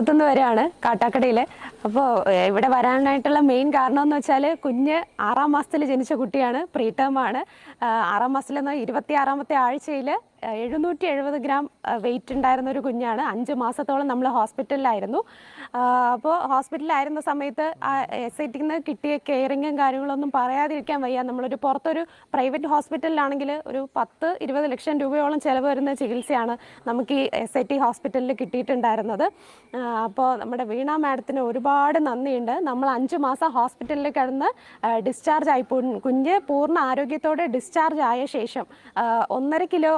до വരികയാണ് കാട്ടാക്കടയിൽ അപ്പോൾ ഇവിടെ വരാനായിട്ടുള്ള മെയിൻ കാരണം എന്ന് വെച്ചാൽ കുഞ്ഞ് ആറാം മാസത്തിൽ ജനിച്ച കുട്ടിയാണ് പ്രീ ആണ്. ആറാം മാസത്തിലെന്ന് ഇരുപത്തി ആറാമത്തെ ആഴ്ചയിൽ എഴുന്നൂറ്റി എഴുപത് ഗ്രാം വെയിറ്റ് ഉണ്ടായിരുന്ന ഒരു കുഞ്ഞാണ്. അഞ്ച് മാസത്തോളം നമ്മൾ ഹോസ്പിറ്റലിലായിരുന്നു. അപ്പോൾ ഹോസ്പിറ്റലിലായിരുന്ന സമയത്ത് എസ് ഐ ടിന്ന് കിട്ടിയ കെയറിങ്ങും കാര്യങ്ങളൊന്നും പറയാതിരിക്കാൻ വയ്യ. നമ്മളൊരു പുറത്തൊരു പ്രൈവറ്റ് ഹോസ്പിറ്റലിലാണെങ്കിൽ ഒരു പത്ത് ഇരുപത് ലക്ഷം രൂപയോളം ചിലവ് വരുന്ന ചികിത്സയാണ് നമുക്ക് ഈ എസ് ഐ ടി ഹോസ്പിറ്റലിൽ കിട്ടിയിട്ടുണ്ടായിരുന്നത്. അപ്പോൾ നമ്മുടെ വീണ മാഡത്തിന് ഒരുപാട് നന്ദിയുണ്ട്. നമ്മൾ അഞ്ച് മാസം ഹോസ്പിറ്റലിൽ കിടന്ന് ഡിസ്ചാർജ് ആയി. കുഞ്ഞ് പൂർണ ആരോഗ്യത്തോടെ ഡിസ്ചാർജ് ആയ ശേഷം ഒന്നര കിലോ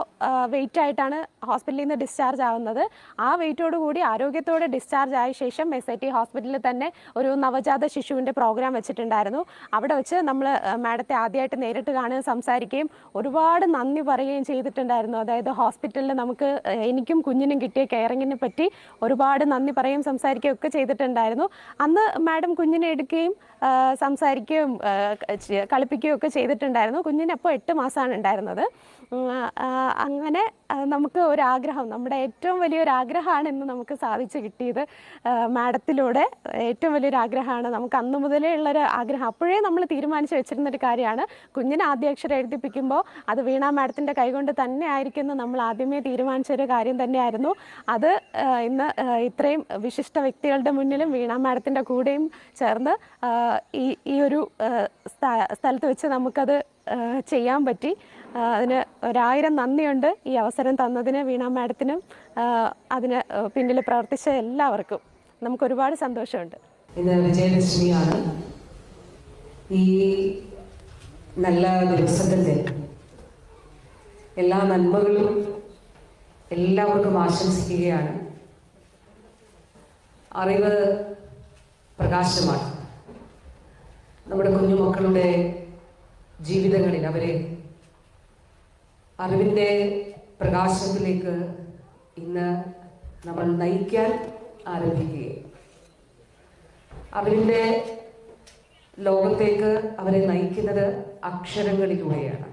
വെയിറ്റ് ആയിട്ടാണ് ഹോസ്പിറ്റലിൽ നിന്ന് ഡിസ്ചാർജ് ആവുന്നത്. ആ വെയിറ്റോട് കൂടി ആരോഗ്യത്തോടെ ഡിസ്ചാർജ് ആയ ശേഷം എസ് ഐ ടി ഹോസ്പിറ്റലിൽ തന്നെ ഒരു നവജാത ശിശുവിന്റെ പ്രോഗ്രാം വെച്ചിട്ടുണ്ടായിരുന്നു. അവിടെ വെച്ച് നമ്മൾ മാഡത്തെ ആദ്യമായിട്ട് നേരിട്ട് കാണുകയും സംസാരിക്കുകയും ഒരുപാട് നന്ദി പറയുകയും ചെയ്തിട്ടുണ്ടായിരുന്നു. അതായത് ഹോസ്പിറ്റലിൽ നമുക്ക് എനിക്കും കുഞ്ഞിനും കിട്ടിയ കെയറിങ്ങിനെ പറ്റി ഒരുപാട് നന്ദി പറയുകയും സംസാരിക്കുകയും ഒക്കെ ചെയ്തിട്ടുണ്ടായിരുന്നു. അന്ന് മാഡം കുഞ്ഞിനെ എടുക്കുകയും സംസാരിക്കുകയും കളിപ്പിക്കുകയും ഒക്കെ ചെയ്തിട്ടുണ്ടായിരുന്നു. കുഞ്ഞിന് അപ്പോൾ എട്ട് മാസമാണ് ഉണ്ടായിരുന്നത്. അങ്ങനെ നമുക്ക് ഒരാഗ്രഹം നമ്മുടെ ഏറ്റവും വലിയൊരു ആഗ്രഹമാണ് ഇന്ന് നമുക്ക് സാധിച്ചു കിട്ടിയത് മാഡത്തിലൂടെ. ഏറ്റവും വലിയൊരു ആഗ്രഹമാണ് നമുക്ക് അന്ന് മുതലേ ഉള്ളൊരു ആഗ്രഹം. അപ്പോഴേ നമ്മൾ തീരുമാനിച്ച് വെച്ചിരുന്നൊരു കാര്യമാണ്. കുഞ്ഞിനെ ആദ്യാക്ഷരം എഴുതിപ്പിക്കുമ്പോൾ അത് വീണ മാഡത്തിന്റെ കൈകൊണ്ട് തന്നെ ആയിരിക്കുന്നു നമ്മൾ ആദ്യമേ തീരുമാനിച്ചൊരു കാര്യം തന്നെയായിരുന്നു. അത് ഇന്ന് ഇത്രയും വിശിഷ്ട വ്യക്തികളുടെ മുന്നിലും വീണ മാഡത്തിന്റെ കൂടെയും ചേർന്ന് ഈ ഈ ഒരു സ്ഥലത്ത് വെച്ച് നമുക്കത് ചെയ്യാൻ പറ്റി. അതിന് ഒരായിരം നന്ദിയുണ്ട് ഈ അവസരം തന്നതിന് വീണ മാഡത്തിനും അതിന് പിന്നിൽ പ്രവർത്തിച്ച എല്ലാവർക്കും. നമുക്ക് ഒരുപാട് സന്തോഷമുണ്ട്. ഇന്ന് വിജയലക്ഷ്മിയാണ് ഈ നല്ല ദിവസത്തിന്റെ എല്ലാ നന്മകളും എല്ലാവർക്കും ആശംസിക്കുകയാണ്. അറിവ് പ്രകാശമാണ്. നമ്മുടെ കുഞ്ഞുമക്കളുടെ ജീവിതങ്ങളിൽ അവരെ അറിവിന്റെ പ്രകാശത്തിലേക്ക് ഇന്ന് നമ്മൾ നയിക്കാൻ ആരംഭിക്കുകയും അവരിന്റെ ലോകത്തേക്ക് അവരെ നയിക്കുന്നത് അക്ഷരങ്ങളിലൂടെയാണ്.